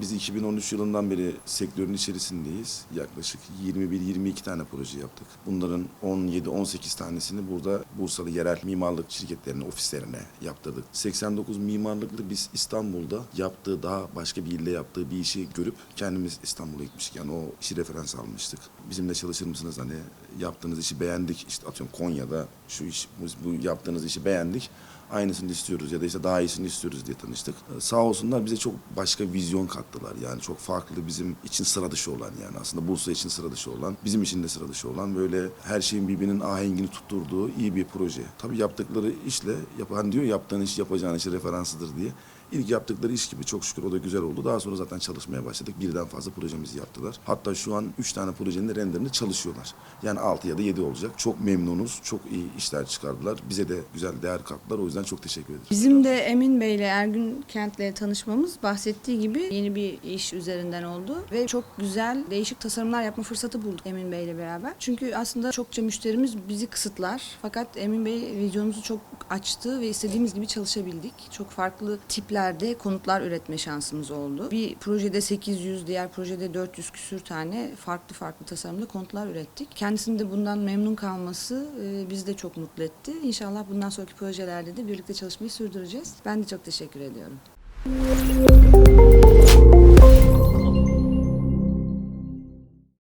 biz 2013 yılından beri sektörün içerisindeyiz. Yaklaşık 21-22 tane proje yaptık. Bunların 17-18 tanesini burada Bursa'da yerel mimarlık şirketlerine, ofislerine yaptırdık. 89 mimarlıklı biz İstanbul'da yaptığı daha başka bir ilde yaptığı bir işi görüp kendimiz İstanbul'a gitmiştik. Yani o işi referans almıştık. Bizimle çalışır mısınız hani yaptığınız işi beğendik. İşte atıyorum Konya'da şu iş bu, bu yaptığınız işi beğendik. Aynısını istiyoruz ya da işte daha iyisini istiyoruz diye tanıştık. Ee, Sağ olsunlar bize çok başka vizyon kattılar. Yani çok farklı bizim için sıra dışı olan yani aslında Bursa için sıra dışı olan, bizim için de sıra dışı olan böyle her şeyin birbirinin ahengini tutturduğu iyi bir proje. Tabii yaptıkları işle yapan diyor yaptığın iş yapacağın işi referansıdır diye. İlk yaptıkları iş gibi çok şükür o da güzel oldu. Daha sonra zaten çalışmaya başladık. Birden fazla projemizi yaptılar. Hatta şu an üç tane projenin de renderini çalışıyorlar. Yani altı ya da yedi olacak. Çok memnunuz. Çok iyi işler çıkardılar. Bize de güzel değer kattılar. O yüzden çok teşekkür ederim. Bizim de Emin Bey ile Ergün Kent'le tanışmamız bahsettiği gibi yeni bir iş üzerinden oldu ve çok güzel değişik tasarımlar yapma fırsatı bulduk Emin Bey ile beraber. Çünkü aslında çokça müşterimiz bizi kısıtlar fakat Emin Bey vizyonumuzu çok açtı ve istediğimiz gibi çalışabildik. Çok farklı tiplerde konutlar üretme şansımız oldu. Bir projede 800, diğer projede 400 küsür tane farklı farklı tasarımda konutlar ürettik. Kendisinin de bundan memnun kalması e, bizi de çok mutlu etti. İnşallah bundan sonraki projelerde de birlikte çalışmayı sürdüreceğiz. Ben de çok teşekkür ediyorum.